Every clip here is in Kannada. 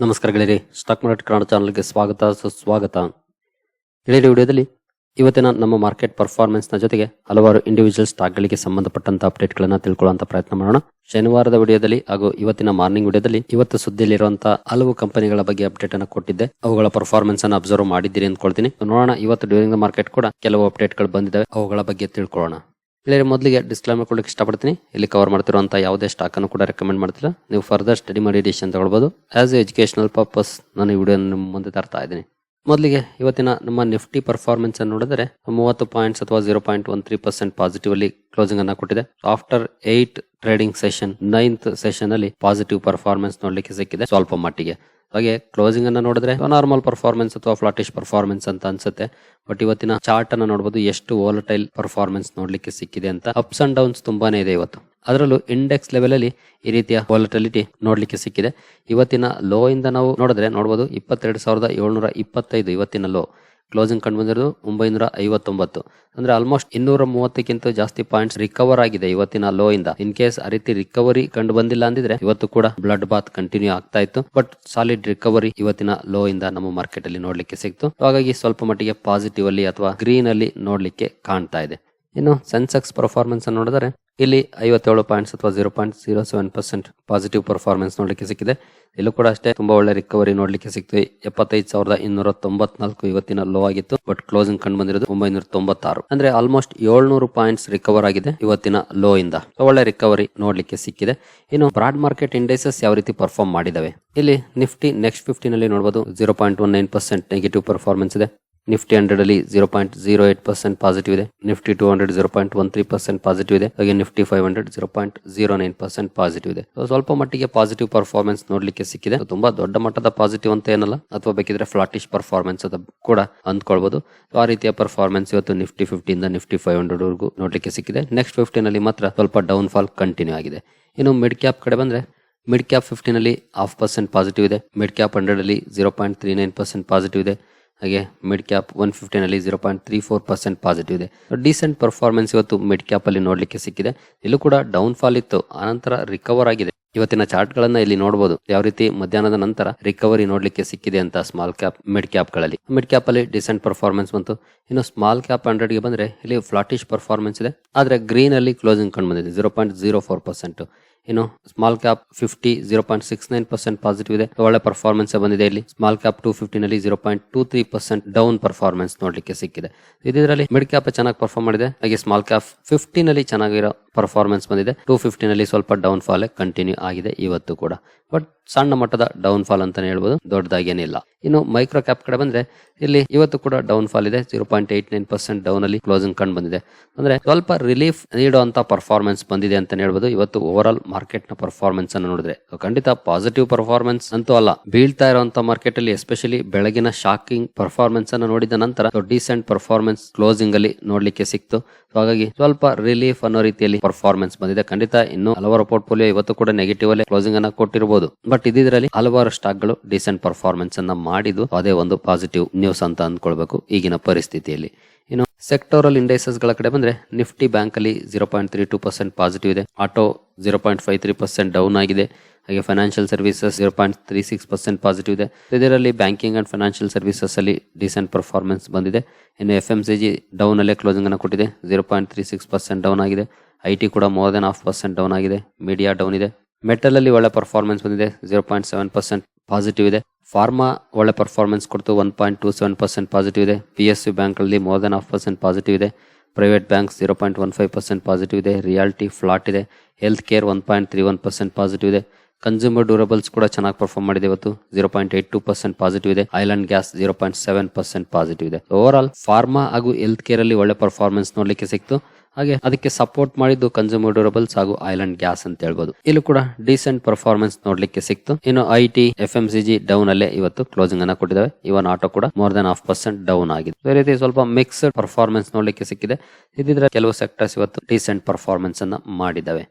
ನಮಸ್ಕಾರ ಗೆಳೆಯರಿ ಸ್ಟಾಕ್ ಮಾರ್ಕೆಟ್ ಕನ್ನಡ ಚಾನಲ್ಗೆ ಸ್ವಾಗತ, ಸುಸ್ವಾಗತ. ಗೆಳೆಯರಿ, ವಿಡಿಯೋದಲ್ಲಿ ಇವತ್ತಿನ ನಮ್ಮ ಮಾರ್ಕೆಟ್ ಪರ್ಫಾರ್ಮೆನ್ಸ್ನ ಜೊತೆಗೆ ಹಲವಾರು ಇಂಡಿವಿಜುವಲ್ ಸ್ಟಾಕ್ಗಳಿಗೆ ಸಂಬಂಧಪಟ್ಟಂತ ಅಪ್ಡೇಟ್ ಗಳನ್ನ ತಿಳ್ಕೊಳ್ಳುವಂತ ಪ್ರಯತ್ನ ಮಾಡೋಣ. ಶನಿವಾರದ ವಿಡಿಯೋದಲ್ಲಿ ಹಾಗೂ ಇವತ್ತಿನ ಮಾರ್ನಿಂಗ್ ವಿಡಿಯೋದಲ್ಲಿ ಇವತ್ತು ಸುದ್ದಿಯಲ್ಲಿರುವಂತಹ ಹಲವು ಕಂಪನಿಗಳ ಬಗ್ಗೆ ಅಪ್ಡೇಟ್ ಅನ್ನು ಕೊಟ್ಟಿದ್ದೆ. ಅವುಗಳ ಪರ್ಫಾರ್ಮೆನ್ಸ್ ಅನ್ನು ಅಬ್ಸರ್ವ್ ಮಾಡಿದ್ದೀರಿ ಅಂದ್ಕೊಳ್ತೀನಿ. ನೋಡೋಣ, ಇವತ್ತು ಡ್ಯೂರಿಂಗ್ ದ ಮಾರ್ಕೆಟ್ ಕೂಡ ಕೆಲವು ಅಪ್ಡೇಟ್ಗಳು ಬಂದಿದ್ದಾವೆ ಅವುಗಳ ಬಗ್ಗೆ ತಿಳ್ಕೊಳ್ಳೋಣ. ಇಲ್ಲಿ ಮೊದಲಿಗೆ ಡಿಸ್ಕ್ಲೈಮರ್ ಕೊಡೋಕ್ಕೆ ಇಷ್ಟಪಡ್ತೀನಿ. ಇಲ್ಲಿ ಕವರ್ ಮಾಡ್ತಿರುವಂಥ ಯಾವುದೇ ಸ್ಟಾಕ್ ಅನ್ನು ಕೂಡ ರೆಕಮೆಂಡ್ ಮಾಡ್ತಿಲ್ಲ. ನೀವು ಫರ್ದರ್ ಸ್ಟಡಿ ಮಾಡಿ ಡಿಸಿಷನ್ ತಗೊಳ್ಬೋದು. ಆ್ಯಸ್ ಎ ಎಜುಕೇಷನಲ್ ಪರ್ಪಸ್ ನಾನು ಈ ವಿಡಿಯೋ ನಿಮ್ಮ ಮುಂದೆ ತರ್ತಾ ಇದ್ದೀನಿ. ಮೊದಲಿಗೆ ಇವತ್ತಿನ ನಮ್ಮ ನಿಫ್ಟಿ ಪರ್ಫಾರ್ಮೆನ್ಸ್ ಅನ್ನು ನೋಡಿದರೆ, ಮೂವತ್ತು ಪಾಯಿಂಟ್ಸ್ ಅಥವಾ zero point one three percent positive ಅಲ್ಲಿ ಕ್ಲೋಸಿಂಗ್ ಅನ್ನ ಕೊಟ್ಟಿದೆ. After eight trading session ninth session ಅಲ್ಲಿ ಪಾಸಿಟಿವ್ ಪರ್ಫಾರ್ಮೆನ್ಸ್ ನೋಡ್ಲಿಕ್ಕೆ ಸಿಕ್ಕಿದೆ. ಸ್ವಲ್ಪ ಮಟ್ಟಿಗೆ. ಹಾಗೆ ಕ್ಲೋಸಿಂಗ್ ಅನ್ನ ನೋಡಿದ್ರೆ ನಾರ್ಮಲ್ ಪರ್ಫಾರ್ಮೆನ್ಸ್ ಅಥವಾ ಫ್ಲಾಟಿಶ್ ಪರ್ಫಾರ್ಮೆನ್ಸ್ ಅಂತ ಅನ್ಸುತ್ತೆ. ಬಟ್ ಇವತ್ತಿನ ಚಾರ್ಟ್ ಅನ್ನ ನೋಡಬಹುದು ಎಷ್ಟು ಓಲಟೈಲ್ ಪರ್ಫಾರ್ಮೆನ್ಸ್ ನೋಡ್ಲಿಕ್ಕೆ ಸಿಕ್ಕಿದೆ ಅಂತ. ಅಪ್ಸ್ ಅಂಡ್ ಡೌನ್ಸ್ ತುಂಬಾನೇ ಇದೆ ಇವತ್ತು. ಅದರಲ್ಲೂ ಇಂಡೆಕ್ಸ್ ಲೆವೆಲ್ ಅಲ್ಲಿ ಈ ರೀತಿಯ ವಾಲಟಿಲಿಟಿ ನೋಡ್ಲಿಕ್ಕೆ ಸಿಕ್ಕಿದೆ. ಇವತ್ತಿನ ಲೋ ಇಂದ ನಾವು ನೋಡಿದ್ರೆ ನೋಡಬಹುದು ಇಪ್ಪತ್ತೆರಡು ಸಾವಿರದ ಏಳ್ನೂರ ಇಪ್ಪತ್ತೈದು ಇವತ್ತಿನ ಲೋ ಕ್ಲೋಸಿಂಗ್ ಕಂಡು ಬಂದಿರೋದು ಒಂಬೈನೂರ ಐವತ್ತೊಂಬತ್ತು ಅಂದ್ರೆ ಆಲ್ಮೋಸ್ಟ್ ಇನ್ನೂರ ಮೂವತ್ತಕ್ಕಿಂತ ಜಾಸ್ತಿ ಪಾಯಿಂಟ್ಸ್ ರಿಕವರ್ ಆಗಿದೆ ಇವತ್ತಿನ ಲೋ ಇಂದ. ಇನ್ ಕೇಸ್ ಆ ರೀತಿ ರಿಕವರಿ ಕಂಡು ಬಂದಿಲ್ಲ ಅಂದಿದ್ರೆ ಇವತ್ತು ಕೂಡ ಬ್ಲಡ್ ಬಾತ್ ಕಂಟಿನ್ಯೂ ಆಗ್ತಾ ಇತ್ತು. ಬಟ್ ಸಾಲಿಡ್ ರಿಕವರಿ ಇವತ್ತಿನ ಲೋ ಇಂದ ನಮ್ಮ ಮಾರ್ಕೆಟ್ ಅಲ್ಲಿ ನೋಡ್ಲಿಕ್ಕೆ ಸಿಕ್ತು. ಹಾಗಾಗಿ ಸ್ವಲ್ಪ ಮಟ್ಟಿಗೆ ಪಾಸಿಟಿವ್ ಅಲ್ಲಿ ಅಥವಾ ಗ್ರೀನ್ ಅಲ್ಲಿ ನೋಡ್ಲಿಕ್ಕೆ ಕಾಣ್ತಾ ಇದೆ. ಇನ್ನು ಸೆನ್ಸೆಕ್ಸ್ ಪರ್ಫಾರ್ಮೆನ್ಸ್ ನೋಡಿದ್ರೆ ಇಲ್ಲಿ ಐವತ್ತೇಳು ಪಾಯಿಂಟ್ಸ್ ಅಥವಾ zero point zero seven percent positive performance ನೋಡಲಿಕ್ಕೆ ಸಿಕ್ಕಿದೆ. ಇಲ್ಲೂ ಕೂಡ ಅಷ್ಟೇ ತುಂಬಾ ಒಳ್ಳೆ ರಿಕವರಿ ನೋಡಲಿಕ್ಕೆ ಸಿಕ್ತು ಎಪ್ಪತ್ತೈದು ಸಾವಿರದ ಇನ್ನೂರ ತೊಂಬತ್ನಾಲ್ಕು ಇವತ್ತಿನ ಲೋ ಆಗಿತ್ತು ಬಟ್ ಕ್ಲೋಸಿಂಗ್ ಕಂಡು ಬಂದಿರೋದು ಒಂಬೈನೂರ ತೊಂಬತ್ತಾರು ಅಂದ್ರೆ ಆಲ್ಮೋಸ್ಟ್ ಏಳ್ನೂರು ಪಾಯಿಂಟ್ಸ್ ರಿಕವರ್ ಆಗಿದೆ ಇವತ್ತಿನ ಲೋ ಇಂದ. ಒಳ್ಳೆ ರಿಕವರಿ ನೋಡಲಿಕ್ಕೆ ಸಿಕ್ಕಿದೆ. ಇನ್ನು ಬ್ರಾಡ್ ಮಾರ್ಕೆಟ್ ಇಂಡೆಕ್ಸಸ್ ಯಾವ ರೀತಿ ಪರ್ಫಾರ್ಮ್ ಮಾಡಿದಾವೆ? ಇಲ್ಲಿ ನಿಫ್ಟಿ ನೆಕ್ಸ್ಟ್ ಫಿಫ್ಟಿನಲ್ಲಿ ನೋಡಬಹುದು zero point one nine percent negative performance ಇದೆ. ನಿಫ್ಟಿ ಹಂಡ್ರೆಡ್ ಅಲ್ಲಿ zero point zero eight percent positive ಇದೆ. Nifty two hundred zero point one three percent positive ಇದೆ. ಹಾಗೆ Nifty five hundred zero point zero nine percent positive ಇದೆ. ಸ್ವಲ್ಪ ಮಟ್ಟಿಗೆ ಪಾಸಿಟಿವ್ ಪರ್ಫಾರ್ಮೆನ್ಸ್ ನೋಡ್ಲಿಕ್ಕೆ ಸಿಕ್ಕಿದೆ. ತುಂಬಾ ದೊಡ್ಡ ಮಟ್ಟದ ಪಾಸಿಟಿವ್ ಅಂತ ಏನಲ್ಲ, ಅಥವಾ ಬೇಕಿದ್ರೆ ಫ್ಲಾಟಿಶ್ ಪರ್ಫಾರ್ಮೆನ್ಸ್ ಅಂತ ಕೂಡ ಅಂದ್ಕೊಳ್ಬಹುದು ಆ ರೀತಿಯ ಪರ್ಫಾರ್ಮೆನ್ಸ್ ಇವತ್ತು ನಿಫ್ಟಿ ಫಿಫ್ಟಿ ಇಂದ ನಿಫ್ಟಿ ಫೈವ್ ಹಂಡ್ರೆಡ್ ವರೆಗೂ ನೋಡ್ಲಿಕ್ಕೆ ಸಿಕ್ಕಿದೆ. ನೆಕ್ಸ್ಟ್ ಫಿಫ್ಟಿನಲ್ಲಿ ಮಾತ್ರ ಸ್ವಲ್ಪ ಡೌನ್ ಫಾಲ್ ಕಂಟಿನ್ಯೂ ಆಗಿದೆ. ಇನ್ನು ಮಿಡ್ ಕ್ಯಾಪ್ ಕಡೆ ಬಂದ್ರೆ ಮಿಡ್ ಕ್ಯಾಪ್ ಫಿಫ್ಟಿನಲ್ಲಿ ಹಾಫ್ ಪರ್ಸೆಂಟ್ ಪಾಸಿಟಿವ್ ಇದೆ. ಮಿಡ್ ಕ್ಯಾಪ್ ಹಂಡ್ರೆಡ್ ಅಲ್ಲಿ zero point three nine percent positive ಇದೆ. ಹಾಗೆ mid cap one ಫಿಫ್ಟಿನಲ್ಲಿ zero point three four percent positive ಇದೆ. ಡಿಸೆಂಟ್ ಪರ್ಫಾರ್ಮೆನ್ಸ್ ಇವತ್ತು ಮಿಡ್ ಕ್ಯಾಪ್ ಅಲ್ಲಿ ನೋಡ್ಲಿಕ್ಕೆ ಸಿಕ್ಕಿದೆ. ಇಲ್ಲೂ ಕೂಡ ಡೌನ್ ಫಾಲ್ ಇತ್ತು. ಆನಂತರ ರಿಕವರ್ ಆಗಿದೆ. ಇವತ್ತಿನ ಚಾರ್ಟ್ ಗಳನ್ನ ಇಲ್ಲಿ ನೋಡಬಹುದು ಯಾವ ರೀತಿ ಮಧ್ಯಾಹ್ನದ ನಂತರ ರಿಕವರಿ ನೋಡ್ಲಿಕ್ಕೆ ಸಿಕ್ಕಿದೆ ಅಂತ ಸ್ಮಾಲ್ ಕ್ಯಾಪ್ ಮಿಡ್ ಕ್ಯಾಪ್ಗಳಲ್ಲಿ. ಮಿಡ್ ಕ್ಯಾಪ್ ಅಲ್ಲಿ ಡಿಸೆಂಟ್ ಪರ್ಫಾರ್ಮೆನ್ಸ್ ಬಂತು. ಇನ್ನು ಸ್ಮಾಲ್ ಕ್ಯಾಪ್ ಹಂಡ್ರೆಡ್ಗೆ ಬಂದ್ರೆ ಇಲ್ಲಿ ಫ್ಲಾಟಿಶ್ ಪರ್ಫಾರ್ಮೆನ್ಸ್ ಇದೆ. ಆದ್ರೆ ಗ್ರೀನ್ ಅಲ್ಲಿ ಕ್ಲೋಸಿಂಗ್ ಕಂಡು ಬಂದಿದೆ. Zero point zero four percent ಇನ್ನು small cap fifty zero point six nine percent positive ಇದೆ. ಒಳ್ಳೆ ಪರ್ಫಾರ್ಮೆನ್ಸ್ ಬಂದಿದೆ ಇಲ್ಲಿ. Small cap two ಫಿಫ್ಟಿನಲ್ಲಿ zero point two three percent down performance ನೋಡ್ಲಿಕ್ಕೆ ಸಿಕ್ಕಿದೆ. ಇದರಲ್ಲಿ ಮಿಡ್ ಕ್ಯಾಪ್ ಚೆನ್ನಾಗಿ ಪರ್ಫಾರ್ಮ್ ಮಾಡಿದೆ. ಹಾಗೆ ಸ್ಮಾಲ್ ಕ್ಯಾಪ್ ಫಿಫ್ಟಿನಲ್ಲಿ ಚೆನ್ನಾಗಿರೋ ಪರ್ಫಾರ್ಮೆನ್ಸ್ ಬಂದಿದೆ. ಟೂ ಫಿಫ್ಟಿನಲ್ಲಿ ಸ್ವಲ್ಪ ಡೌನ್ ಫಾಲ್ ಕಂಟಿನ್ಯೂ ಆಗಿದೆ ಇವತ್ತು ಕೂಡ. ಬಟ್ ಸಣ್ಣ ಮಟ್ಟದ ಡೌನ್ ಫಾಲ್ ಅಂತಾನೆ ಹೇಳ್ಬೋದು ದೊಡ್ಡದಾಗೇನಿಲ್ಲ ಇನ್ನು ಮೈಕ್ರೋ ಕ್ಯಾಪ್ ಕಡೆ ಬಂದ್ರೆ ಇಲ್ಲಿ ಇವತ್ತು ಕೂಡ ಡೌನ್ ಫಾಲ್ ಇದೆ. Zero point eight nine percent down ಅಲ್ಲಿ ಕ್ಲೋಸಿಂಗ್ ಕಂಡು ಬಂದಿದೆ. ಅಂದ್ರೆ ಸ್ವಲ್ಪ ರಿಲೀಫ್ ನೀಡುವಂತ ಪರ್ಫಾರ್ಮೆನ್ಸ್ ಬಂದಿದೆ ಅಂತ ಹೇಳ್ಬೋದು. ಇವತ್ತು ಓವರ್ ಆಲ್ ಮಾರ್ಕೆಟ್ನ ಪರ್ಫಾರ್ಮೆನ್ಸ್ ಅನ್ನು ನೋಡಿದ್ರೆ. ಖಂಡಿತ ಪಾಸಿಟಿವ್ ಪರ್ಫಾರ್ಮೆನ್ಸ್ ಅಂತೂ ಅಲ್ಲ. ಬೀಳ್ತಾ ಇರುವಂತ ಮಾರ್ಕೆಟ್ ಅಲ್ಲಿ ಎಸ್ಪೆಷಲಿ ಬೆಳಗಿನ ಶಾಕಿಂಗ್ ಪರ್ಫಾರ್ಮೆನ್ಸ್ ಅನ್ನು ನೋಡಿದ ನಂತರ ಡಿಸೆಂಟ್ ಪರ್ಫಾರ್ಮೆನ್ಸ್ ಕ್ಲೋಸಿಂಗ್ ಅಲ್ಲಿ ನೋಡ್ಲಿಕ್ಕೆ ಸಿಕ್ತು. ಹಾಗಾಗಿ ಸ್ವಲ್ಪ ರಿಲೀಫ್ ಅನ್ನೋ ರೀತಿಯಲ್ಲಿ ಪರ್ಫಾರ್ಮೆನ್ಸ್ ಬಂದಿದೆ. ಖಂಡಿತ ಇನ್ನು ಹಲವಾರು ಪೋರ್ಟ್ಫೋಲಿಯೋ ಇವತ್ತು ಕೂಡ ನೆಗೆಟಿವ್ ಅಲ್ಲಿ ಕ್ಲೋಸಿಂಗ್ ಅನ್ನ ಕೊಟ್ಟಿರಬಹುದು ಬಟ್ ಇದ್ರಲ್ಲಿ ಹಲವಾರು ಸ್ಟಾಕ್ಗಳು ಡಿಸೆಂಟ್ ಪರ್ಫಾರ್ಮೆನ್ಸ್ ಅನ್ನ ಮಾಡಿದ್ದು ಅದೇ ಒಂದು ಪಾಸಿಟಿವ್ ನ್ಯೂಸ್ ಅಂತ ಅಂದ್ಕೊಳ್ಬೇಕು ಈಗಿನ ಪರಿಸ್ಥಿತಿಯಲ್ಲಿ. ಇನ್ನು ಸೆಕ್ಟೋರಲ್ ಇಂಡೈಸಸ್ಗಳ ಕಡೆ ಬಂದ್ರೆ ನಿಫ್ಟಿ ಬ್ಯಾಂಕ್ ಅಲ್ಲಿ zero point three two percent positive ಇದೆ. Auto zero point five three percent down ಆಗಿದೆ. ಹಾಗೆ financial services zero point three six percent positive ಇದೆ. ಇದರಲ್ಲಿ ಬ್ಯಾಂಕಿಂಗ್ ಅಂಡ್ ಫೈನಾನ್ಷಿಯಲ್ ಸರ್ವಿಸಸ್ ಅಲ್ಲಿ ಡಿಸೆಂಟ್ ಪರ್ಫಾರ್ಮೆನ್ಸ್ ಬಂದಿದೆ. ಇನ್ನು F M C G down ಅಲ್ಲೇ ಕ್ಲೋಸಿಂಗ್ ಅನ್ನು ಕೊಟ್ಟಿದೆ. Zero point three six percent down ಆಗಿದೆ. ಐ ಟಿ ಕೂಡ more than half percent down ಆಗಿದೆ. ಮೀಡಿಯಾ ಡೌನ್ ಇದೆ. ಮೆಟಲ್ ಅಲ್ಲಿ ಒಳ್ಳೆ ಪರ್ಫಾರ್ಮೆನ್ಸ್ ಬಂದಿದೆ. Zero point seven percent positive ಇದೆ. ಫಾರ್ಮಾ ಒಳ್ಳೆ ಪರ್ಫಾರ್ಮೆನ್ಸ್ ಕೊಡ್ತು. One point two seven percent positive ಇದೆ. ಪಿ ಎಸ್ ಯು ಬ್ಯಾಂಕ್ ಅಲ್ಲಿ more than half percent positive ಇದೆ. Private bank zero point one five percent positive ಇದೆ. ರಿಯಾಲಿಟಿ ಫ್ಲಾಟ್ ಇದೆ. Health care one point three one percent positive ಇದೆ. ಕನ್ಸ್ಯೂಮರ್ ಡ್ಯೂರಬಲ್ಸ್ ಕೂಡ ಚೆನ್ನಾಗಿ ಪರ್ಫಾರ್ಮ್ ಮಾಡಿದೆ ಇವತ್ತು. Zero point eight two percent positive ಇದೆ. Oil and gas zero point seven percent positive ಇದೆ. ಓವರ್ ಆಲ್ ಫಾರ್ಮಾ ಹಾಗೂ ಹೆಲ್ತ್ ಕೇರ್ ಅಲ್ಲಿ ಒಳ್ಳೆ ಪರ್ಫಾರ್ಮೆನ್ಸ್ ನೋಡಲಿಕ್ಕೆ ಸಿಕ್ತು. ಹಾಗೆ ಅದಕ್ಕೆ ಸಪೋರ್ಟ್ ಮಾಡಿದ್ದು ಕನ್ಸ್ಯೂಮರ್ ಡ್ಯೂರಬಲ್ಸ್ ಹಾಗೂ ಐಲ್ಯಾಂಡ್ ಗ್ಯಾಸ್ ಅಂತ ಹೇಳ್ಬೋದು. ಇಲ್ಲಿ ಕೂಡ ಡಿಸೆಂಟ್ ಪರ್ಫಾರ್ಮೆನ್ಸ್ ನೋಡ್ಲಿಕ್ಕೆ ಸಿಕ್ತು. ಇನ್ನು I T F M C G down ಅಲ್ಲೇ ಇವತ್ತು ಕ್ಲೋಸಿಂಗ್ ಅನ್ನ ಕೊಟ್ಟಿದ್ದಾವೆ. ಇವನ್ ಆಟೋ ಕೂಡ more than half percent down ಆಗಿದೆ. ಅದೇ ರೀತಿ ಸ್ವಲ್ಪ ಮಿಕ್ಸ್ಡ್ ಪರ್ಫಾರ್ಮೆನ್ಸ್ ನೋಡ್ಲಿಕ್ಕೆ ಸಿಕ್ಕಿದೆ. ಇದಿದ್ರೆ ಕೆಲವು ಸೆಕ್ಟರ್ಸ್ ಇವತ್ತು ಡಿಸೆಂಟ್ ಪರ್ಫಾರ್ಮೆನ್ಸ್ ಅನ್ನ ಮಾಡಿದ್ದಾವೆ.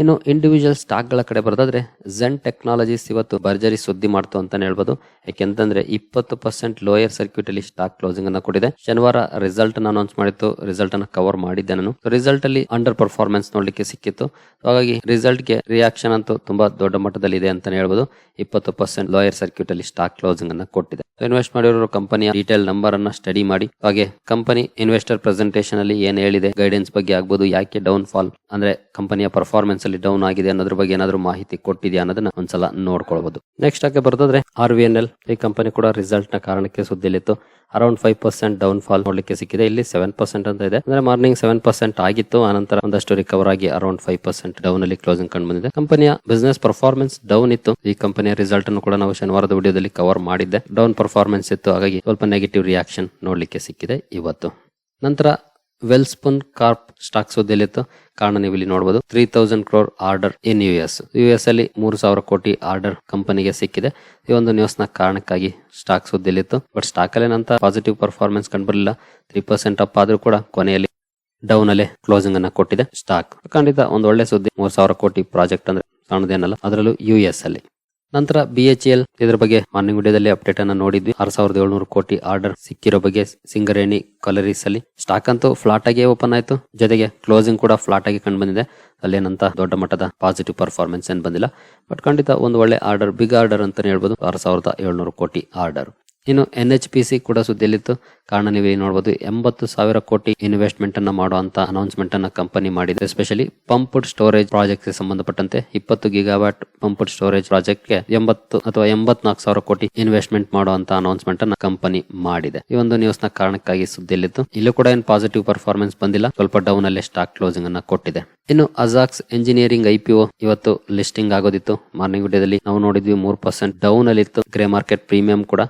ಇನ್ನು ಇಂಡಿವಿಜುವಲ್ ಸ್ಟಾಕ್ಗಳ ಕಡೆ ಬರೋದಾದ್ರೆ ಝೆನ್ ಟೆಕ್ನಾಲಜೀಸ್ ಇವತ್ತು ಭರ್ಜರಿ ಸುದ್ದಿ ಮಾಡ್ತು ಅಂತಾನೆ ಹೇಳ್ಬೋದು. ಯಾಕೆಂತಂದ್ರೆ ಇಪ್ಪತ್ತು ಪರ್ಸೆಂಟ್ ಲೋಯರ್ ಸರ್ಕ್ಯೂಟ್ ಅಲ್ಲಿ ಸ್ಟಾಕ್ ಕ್ಲೋಸಿಂಗ್ ಅನ್ನ ಕೊಟ್ಟಿದೆ ಶನಿವಾರ ರಿಸಲ್ಟ್ ಅನ್ನ ಅನೌನ್ಸ್ ಮಾಡಿತ್ತು. ರಿಸಲ್ಟ್ ಅನ್ನ ಕವರ್ ಮಾಡಿದ್ದೆ ನಾನು. ರಿಸಲ್ಟ್ ಅಲ್ಲಿ ಅಂಡರ್ ಪರ್ಫಾರ್ಮೆನ್ಸ್ ನೋಡ್ಲಿಕ್ಕೆ ಸಿಕ್ಕಿತ್ತು. ಹಾಗಾಗಿ ರಿಸಲ್ಟ್ಗೆ ರಿಯಾಕ್ಷನ್ ಅಂತೂ ತುಂಬಾ ದೊಡ್ಡ ಮಟ್ಟದಲ್ಲಿ ಇದೆ ಅಂತಾನೆ ಹೇಳ್ಬೋದು. ಇಪ್ಪತ್ತು ಪರ್ಸೆಂಟ್ ಲೋಯರ್ ಸರ್ಕ್ಯೂಟ್ ಅಲ್ಲಿ ಸ್ಟಾಕ್ ಕ್ಲೋಸಿಂಗ್ ಅನ್ನ ಕೊಟ್ಟಿದೆ. ಇನ್ವೆಸ್ಟ್ ಮಾಡಿರೋ ಕಂಪನಿಯ ಡೀಟೇಲ್ ನಂಬರ್ ಅನ್ನ ಸ್ಟಡಿ ಮಾಡಿ. ಹಾಗೆ ಕಂಪನಿ ಇನ್ವೆಸ್ಟರ್ ಪ್ರೆಸೆಂಟೇಷನ್ ಅಲ್ಲಿ ಏನ್ ಹೇಳಿದೆ ಗೈಡೆನ್ಸ್ ಬಗ್ಗೆ ಆಗ್ಬೋದು, ಯಾಕೆ ಡೌನ್ ಫಾಲ್ ಅಂದ್ರೆ ಕಂಪನಿಯ ಪರ್ಫಾರ್ಮೆನ್ಸ್ ಅಲ್ಲಿ ಡೌನ್ ಆಗಿದೆ ಅನ್ನೋದ್ರ ಬಗ್ಗೆ ಏನಾದ್ರು ಮಾಹಿತಿ ಕೊಟ್ಟಿದೆಯಾ ಅನ್ನೋದನ್ನ ಒಂದ್ಸಲ ನೋಡ್ಕೊಳ್ಬಹುದು ನೆಕ್ಸ್ಟ್ ಆಗಿ ಬರ್ತದ್ರೆ ಆರ್ ವಿ ಎನ್ ಎಲ್ ಈ ಕಂಪನಿ ಕೂಡ ರಿಸಲ್ಟ್ನ ಕಾರಣಕ್ಕೆ ಸುದ್ದಿಲಿತ್ತು. Around five percent down fall ನೋಡ್ಲಿಕ್ಕೆ ಸಿಕ್ಕಿದೆ. ಇಲ್ಲಿ ಸೆವೆನ್ ಪರ್ಸೆಂಟ್ ಅಂತ ಇದೆ. ಅಂದ್ರೆ ಮಾರ್ನಿಂಗ್ ಸೆವೆನ್ ಪರ್ಸೆಂಟ್ ಆಗಿತ್ತು. ಆನಂತರ ಒಂದಷ್ಟು ರಿಕವರ್ ಆಗಿ ಅರೌಂಡ್ ಫೈವ್ ಪರ್ಸೆಂಟ್ ಡೌನ್ ಅಲ್ಲಿ ಕ್ಲೋಸಿಂಗ್ ಕಂಡು ಬಂದಿದೆ. ಕಂಪನಿಯ ಬಿಸ್ನೆಸ್ ಪರ್ಫಾರ್ಮೆನ್ಸ್ ಡೌನ್ ಇತ್ತು. ಈ ಕಂಪನಿಯ ರಿಸಲ್ಟ್ ಅನ್ನು ಕೂಡ ನಾವು ಶನಿವಾರದ ವಿಡಿಯೋದಲ್ಲಿ ಕವರ್ ಮಾಡಿದ್ದೆ. ಡೌನ್ ಪರ್ಫಾರ್ಮೆನ್ಸ್ ಇತ್ತು. ಹಾಗಾಗಿ ಸ್ವಲ್ಪ ನೆಗೆಟಿವ್ ರಿಯಾಕ್ಷನ್ ನೋಡ್ಲಿಕ್ಕೆ ಸಿಕ್ಕಿದೆ ಇವತ್ತು. ನಂತರ ವೆಲ್ಸ್ಪನ್ ಕಾರ್ಪ್ ಸ್ಟಾಕ್ ಸುದ್ದಿಯಲ್ಲಿತ್ತು ಕಾರಣ ನೀವು ಇಲ್ಲಿ ನೋಡಬಹುದು three thousand crore order in U S U S ಅಲ್ಲಿ ಮೂರು ಸಾವಿರ ಕೋಟಿ ಆರ್ಡರ್ ಕಂಪನಿಗೆ ಸಿಕ್ಕಿದೆ. ಈ ಒಂದು ನ್ಯೂಸ್ನ ಕಾರಣಕ್ಕಾಗಿ ಸ್ಟಾಕ್ ಸುದ್ದಿಯಲ್ಲಿತ್ತು ಬಟ್ ಸ್ಟಾಕ್ ಅಲ್ಲಿ ನಂತರ ಪಾಸಿಟಿವ್ ಪರ್ಫಾರ್ಮೆನ್ಸ್ ಕಂಡುಬರಲಿಲ್ಲ. ತ್ರೀ ಪರ್ಸೆಂಟ್ ಅಪ್ ಆದ್ರೂ ಕೂಡ ಕೊನೆಯಲ್ಲಿ ಡೌನ್ ಅಲ್ಲೇ ಕ್ಲೋಸಿಂಗ್ ಅನ್ನ ಕೊಟ್ಟಿದೆ ಸ್ಟಾಕ್ ಖಂಡಿತ ಒಂದು ಒಳ್ಳೆ ಸುದ್ದಿ, ಮೂರ್ ಸಾವಿರ ಕೋಟಿ ಪ್ರಾಜೆಕ್ಟ್ ಅಂದ್ರೆ ಕಾಣೋದೇನಲ್ಲ. ಅದರಲ್ಲೂ ಯು ಎಸ್ ಅಲ್ಲಿ. ನಂತರ ಬಿ ಎಚ್ ಎಲ್ ಇದರ ಬಗ್ಗೆ ಮಾರ್ನಿಂಗ್ ವಿಡಿಯೋದಲ್ಲಿ ಅಪ್ಡೇಟ್ ಅನ್ನ ನೋಡಿದ್ವಿ. ಆರ್ ಸಾವಿರದ ಏಳ್ನೂರು ಕೋಟಿ ಆರ್ಡರ್ ಸಿಕ್ಕಿರೋ ಬಗ್ಗೆ ಸಿಂಗರೇಣಿ ಕಲರೀಸ್ ಅಲ್ಲಿ ಸ್ಟಾಕ್ ಅಂತೂ ಫ್ಲಾಟ್ ಆಗಿ ಓಪನ್ ಆಯಿತು. ಜೊತೆಗೆ ಕ್ಲೋಸಿಂಗ್ ಕೂಡ ಫ್ಲಾಟ್ ಆಗಿ ಕಂಡು ಬಂದಿದೆ. ಅಲ್ಲೇನಂತ ದೊಡ್ಡ ಮಟ್ಟದ ಪಾಸಿಟಿವ್ ಪರ್ಫಾರ್ಮೆನ್ಸ್ ಏನು ಬಂದಿಲ್ಲ. ಬಟ್ ಖಂಡಿತ ಒಂದು ಒಳ್ಳೆ ಆರ್ಡರ್ ಬಿಗ್ ಆರ್ಡರ್ ಅಂತಲೇ ಹೇಳ್ಬೋದು. ಆರು ಸಾವಿರದ ಏಳ್ನೂರು ಕೋಟಿ ಆರ್ಡರ್ ಇನ್ನು ಎನ್ ಎಚ್ ಪಿ ಸಿ ಕೂಡ ಸುದ್ದಿಯಲ್ಲಿತ್ತು. ಕಾರಣ ನೀವು ಇಲ್ಲಿ ನೋಡಬಹುದು ಎಂಬತ್ತು ಸಾವಿರ ಕೋಟಿ ಇನ್ವೆಸ್ಟ್ಮೆಂಟ್ ಅನ್ನ ಮಾಡುವಂತ ಅನೌನ್ಸ್ಮೆಂಟ್ ಅನ್ನ ಕಂಪನಿ ಮಾಡಿದೆ. ಎಸ್ಪೆಷಲಿ ಪಂಪ್ಡ್ ಸ್ಟೋರೇಜ್ ಪ್ರಾಜೆಕ್ಟ್ ಸಂಬಂಧಪಟ್ಟಂತೆ ಇಪ್ಪತ್ತು ಗಿಗಾವ್ಯಾಟ್ ಪಂಪ್ಡ್ ಸ್ಟೋರೇಜ್ ಪ್ರಾಜೆಕ್ಟ್ಗೆ ಎಂಬತ್ತು ಅಥವಾ ಎಂಬತ್ನಾಲ್ಕು ಸಾವಿರ ಕೋಟಿ ಇನ್ವೆಸ್ಟ್ಮೆಂಟ್ ಮಾಡುವಂತ ಅನೌನ್ಸ್ಮೆಂಟ್ ಅನ್ನ ಕಂಪನಿ ಮಾಡಿದೆ. ಈ ಒಂದು ನ್ಯೂಸ್ನ ಕಾರಣಕ್ಕಾಗಿ ಸುದ್ದಿಯಲ್ಲಿತ್ತು. ಇಲ್ಲೂ ಕೂಡ ಏನು ಪಾಸಿಟಿವ್ ಪರ್ಫಾರ್ಮೆನ್ಸ್ ಬಂದಿಲ್ಲ. ಸ್ವಲ್ಪ ಡೌನ್ ಅಲ್ಲಿ ಸ್ಟಾಕ್ ಕ್ಲೋಸಿಂಗ್ ಅನ್ನ ಕೊಟ್ಟಿದೆ. ಇನ್ನು ಅಜಾಕ್ಸ್ ಎಂಜಿನಿಯರಿಂಗ್ ಐಪಿಒ ಇವತ್ತು ಲಿಸ್ಟಿಂಗ್ ಆಗೋದಿತ್ತು. ಮಾರ್ನಿಂಗ್ ವಿಡಿಯೋದಲ್ಲಿ ನಾವು ನೋಡಿದ್ವಿ ಮೂರು ಪರ್ಸೆಂಟ್ ಡೌನ್ ಅಲ್ಲಿ ಇತ್ತು ಗ್ರೇ ಮಾರ್ಕೆಟ್ ಪ್ರೀಮಿಯಂ ಕೂಡ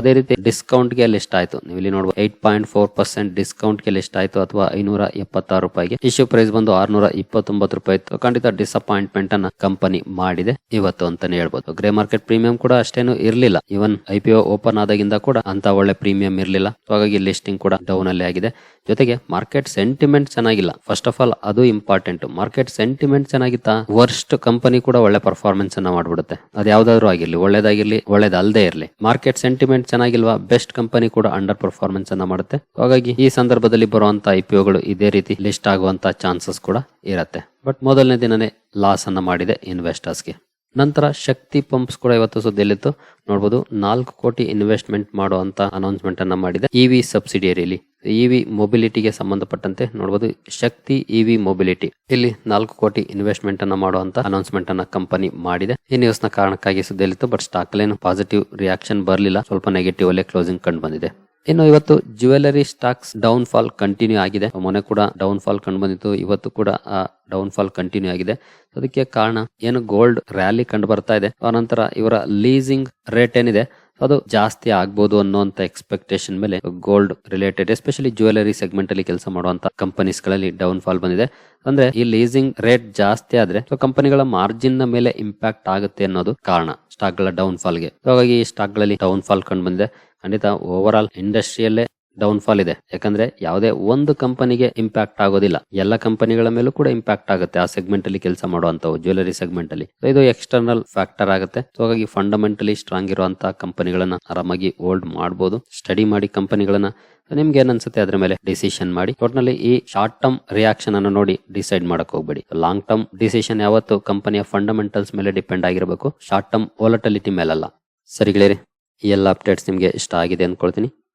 ಅದೇ ರೀತಿ ಡಿಸ್ಕೌಂಟ್ಗೆ ಲಿಸ್ಟ್ ಆಯ್ತು. ನೀವು ಇಲ್ಲಿ ನೋಡುವ ಏಟ್ ಪಾಯಿಂಟ್ ಫೋರ್ ಪರ್ಸೆಂಟ್ ಡಿಸ್ಕೌಂಟ್ಗೆ ಲಿಸ್ಟ್ ಆಯ್ತು ಅಥವಾ ಐನೂರ ಎಪ್ಪತ್ತಾರು ರೂಪಾಯಿಗೆ. ಇಶ್ಯೂ ಪ್ರೈಸ್ ಬಂದು ಆರ್ನೂರ ಇಪ್ಪತ್ತೊಂಬತ್ತು ರೂಪಾಯಿ ಇತ್ತು ಖಂಡಿತ ಡಿಸಪಾಯಿಂಟ್ಮೆಂಟ್ ಅನ್ನ ಕಂಪನಿ ಮಾಡಿದೆ ಇವತ್ತು ಅಂತಾನೆ ಹೇಳ್ಬೋದು. ಗ್ರೇ ಮಾರ್ಕೆಟ್ ಪ್ರೀಮಿಯಂ ಕೂಡ ಅಷ್ಟೇನು ಇರಲಿಲ್ಲ. ಇವನ್ ಐ ಪಿ ಓಪನ್ ಆದಾಗಿಂದ ಕೂಡ ಅಂತ ಒಳ್ಳೆ ಪ್ರೀಮಿಯಂ ಇರಲಿಲ್ಲ. ಹಾಗಾಗಿ ಲಿಸ್ಟಿಂಗ್ ಕೂಡ ಡೌನ್ ಅಲ್ಲಿ ಆಗಿದೆ. ಜೊತೆಗೆ ಮಾರ್ಕೆಟ್ ಸೆಂಟಿಮೆಂಟ್ ಚೆನ್ನಾಗಿಲ್ಲ. ಫಸ್ಟ್ ಆಫ್ ಆಲ್ ಅದು ಇಂಪಾರ್ಟೆಂಟ್ ಮಾರ್ಕೆಟ್ ಸೆಂಟಿಮೆಂಟ್ ಚೆನ್ನಾಗಿತ್ತ? ವರ್ಸ್ಟ್ ಕಂಪನಿ ಕೂಡ ಒಳ್ಳೆ ಪರ್ಫಾರ್ಮೆನ್ಸ್ ಅನ್ನ ಮಾಡ್ಬಿಡುತ್ತೆ. ಅದು ಯಾವ್ದಾದ್ರು ಆಗಿರ್ಲಿ, ಒಳ್ಳೇದಾಗಿರ್ಲಿ, ಒಳ್ಳೇದಲ್ದೇ ಇರಲಿ. ಮಾರ್ಕೆಟ್ ಸೆಂಟಿಮೆಂಟ್ ಚೆನ್ನಾಗಿಲ್ವಾ? ಬೆಸ್ಟ್ ಕಂಪನಿ ಕೂಡ ಅಂಡರ್ ಪರ್ಫಾರ್ಮೆನ್ಸ್ ಅನ್ನ ಮಾಡುತ್ತೆ. ಹಾಗಾಗಿ ಈ ಸಂದರ್ಭದಲ್ಲಿ ಬರುವಂತ ಐಪಿಒಗಳು ಇದೇ ರೀತಿ ಲಿಸ್ಟ್ ಆಗುವಂತಹ ಚಾನ್ಸಸ್ ಕೂಡ ಇರತ್ತೆ. ಬಟ್ ಮೊದಲನೇ ದಿನನೇ ಲಾಸ್ ಅನ್ನ ಮಾಡಿದೆ ಇನ್ವೆಸ್ಟರ್ಸ್ಗೆ ನಂತರ ಶಕ್ತಿ ಪಂಪ್ಸ್ ಕೂಡ ಇವತ್ತು ಸುದ್ದಿಯಲ್ಲಿತ್ತು. ನೋಡಬಹುದು ನಾಲ್ಕು ಕೋಟಿ ಇನ್ವೆಸ್ಟ್ಮೆಂಟ್ ಮಾಡುವಂತ ಅನೌನ್ಸ್ಮೆಂಟ್ ಅನ್ನ ಮಾಡಿದೆ. ಇವಿ ಸಬ್ಸಿಡಿಯರಿಲಿ ಇವಿ ಮೊಬಿಲಿಟಿಗೆ ಸಂಬಂಧಪಟ್ಟಂತೆ ನೋಡಬಹುದು ಶಕ್ತಿ ಇವಿ ಮೊಬಿಲಿಟಿ. ಇಲ್ಲಿ ನಾಲ್ಕು ಕೋಟಿ ಇನ್ವೆಸ್ಟ್ಮೆಂಟ್ ಅನ್ನ ಮಾಡುವಂತ ಅನೌನ್ಸ್ಮೆಂಟ್ ಅನ್ನ ಕಂಪನಿ ಮಾಡಿದೆ. ಈ ನ್ಯೂಸ್ನ ಕಾರಣಕ್ಕಾಗಿ ಸುದ್ದಿಯಲ್ಲಿತ್ತು, ಬಟ್ ಸ್ಟಾಕ್ ಏನು ಪಾಸಿಟಿವ್ ರಿಯಾಕ್ಷನ್ ಬರಲಿಲ್ಲ. ಸ್ವಲ್ಪ ನೆಗೆಟಿವ್ ಅಲ್ಲೇ ಕ್ಲೋಸಿಂಗ್ ಕಂಡು ಬಂದಿದೆ. ಇನ್ನು ಇವತ್ತು jewellery stocks down fall continue ಆಗಿದೆ. ಮೊನ್ನೆ ಕೂಡ ಡೌನ್ ಫಾಲ್ ಕಂಡು ಬಂದಿತ್ತು, ಇವತ್ತು ಕೂಡ ಆ ಡೌನ್ ಫಾಲ್ ಕಂಟಿನ್ಯೂ ಆಗಿದೆ. ಅದಕ್ಕೆ ಕಾರಣ ಏನು? ಗೋಲ್ಡ್ ರ್ಯಾಲಿ ಕಂಡು ಬರ್ತಾ ಇದೆ. ಆನಂತರ ಇವರ ಲೀಸಿಂಗ್ ರೇಟ್ ಏನಿದೆ? ಅದು ಜಾಸ್ತಿ ಆಗ್ಬೋದು ಅನ್ನೋಂತ ಎಕ್ಸ್ಪೆಕ್ಟೇಷನ್ ಮೇಲೆ gold related especially jewellery segment ಅಲ್ಲಿ ಕೆಲಸ ಮಾಡುವಂತ ಕಂಪನೀಸ್ಗಳಲ್ಲಿ ಡೌನ್ ಫಾಲ್ ಬಂದಿದೆ. ಅಂದ್ರೆ ಈ ಲೀಸಿಂಗ್ ರೇಟ್ ಜಾಸ್ತಿ ಆದ್ರೆ ಕಂಪನಿಗಳ ಮಾರ್ಜಿನ್ನ ಮೇಲೆ ಇಂಪ್ಯಾಕ್ಟ್ ಆಗುತ್ತೆ ಅನ್ನೋದು ಕಾರಣ ಸ್ಟಾಕ್ಗಳ ಡೌನ್ ಫಾಲ್ಗೆ ಹಾಗಾಗಿ ಈ ಸ್ಟಾಕ್ಗಳಲ್ಲಿ ಡೌನ್ ಫಾಲ್ ಕಂಡು ಬಂದಿದೆ. ಖಂಡಿತ ಓವರ್ ಆಲ್ ಇಂಡಸ್ಟ್ರಿಯಲ್ಲೇ ಡೌನ್ ಫಾಲ್ ಇದೆ. ಯಾಕಂದ್ರೆ ಯಾವುದೇ ಒಂದು ಕಂಪನಿಗೆ ಇಂಪ್ಯಾಕ್ಟ್ ಆಗೋದಿಲ್ಲ. ಎಲ್ಲ ಕಂಪನಿಗಳ ಮೇಲೂ ಕೂಡ ಇಂಪ್ಯಾಕ್ಟ್ ಆಗುತ್ತೆ ಆ ಸೆಗ್ಮೆಂಟ್ ಅಲ್ಲಿ ಕೆಲಸ ಮಾಡುವಂತವು ಜ್ಯುವೆಲರಿ ಸೆಗ್ಮೆಂಟ್ ಅಲ್ಲಿ. ಇದು ಎಕ್ಸ್ಟರ್ನಲ್ ಫ್ಯಾಕ್ಟರ್ ಆಗುತ್ತೆ. ಹಾಗಾಗಿ ಫಂಡಮೆಂಟಲಿ ಸ್ಟ್ರಾಂಗ್ ಇರುವಂತಹ ಕಂಪನಿಗಳನ್ನ ಆರಾಮಾಗಿ ಹೋಲ್ಡ್ ಮಾಡಬಹುದು ಸ್ಟಡಿ ಮಾಡಿ ಕಂಪನಿಗಳನ್ನ ನಿಮ್ಗೆ ಏನ್ ಅನ್ಸುತ್ತೆ ಅದ್ರ ಮೇಲೆ ಡಿಸಿಷನ್ ಮಾಡಿ. ಒಟ್ನಲ್ಲಿ ಈ ಶಾರ್ಟ್ ಟರ್ಮ್ ರಿಯಾಕ್ಷನ್ ಅನ್ನು ನೋಡಿ ಡಿಸೈಡ್ ಮಾಡಕ್ ಹೋಗ್ಬೇಡಿ. ಲಾಂಗ್ ಟರ್ಮ್ ಡಿಸಿಷನ್ ಯಾವತ್ತು ಕಂಪನಿಯ ಫಂಡಮೆಂಟಲ್ಸ್ ಮೇಲೆ ಡಿಪೆಂಡ್ ಆಗಿರಬೇಕು ಶಾರ್ಟ್ ಟರ್ಮ್ ವಾಲಟಲಿಟಿ ಮೇಲಲ್ಲ. ಸರಿ ಗೆಳೆಯರಿ, ಈ ಎಲ್ಲ ಅಪ್ಡೇಟ್ಸ್ ನಿಮಗೆ ಇಷ್ಟ ಆಗಿದೆ ಅನ್ಕೊಳ್ತೀನಿ.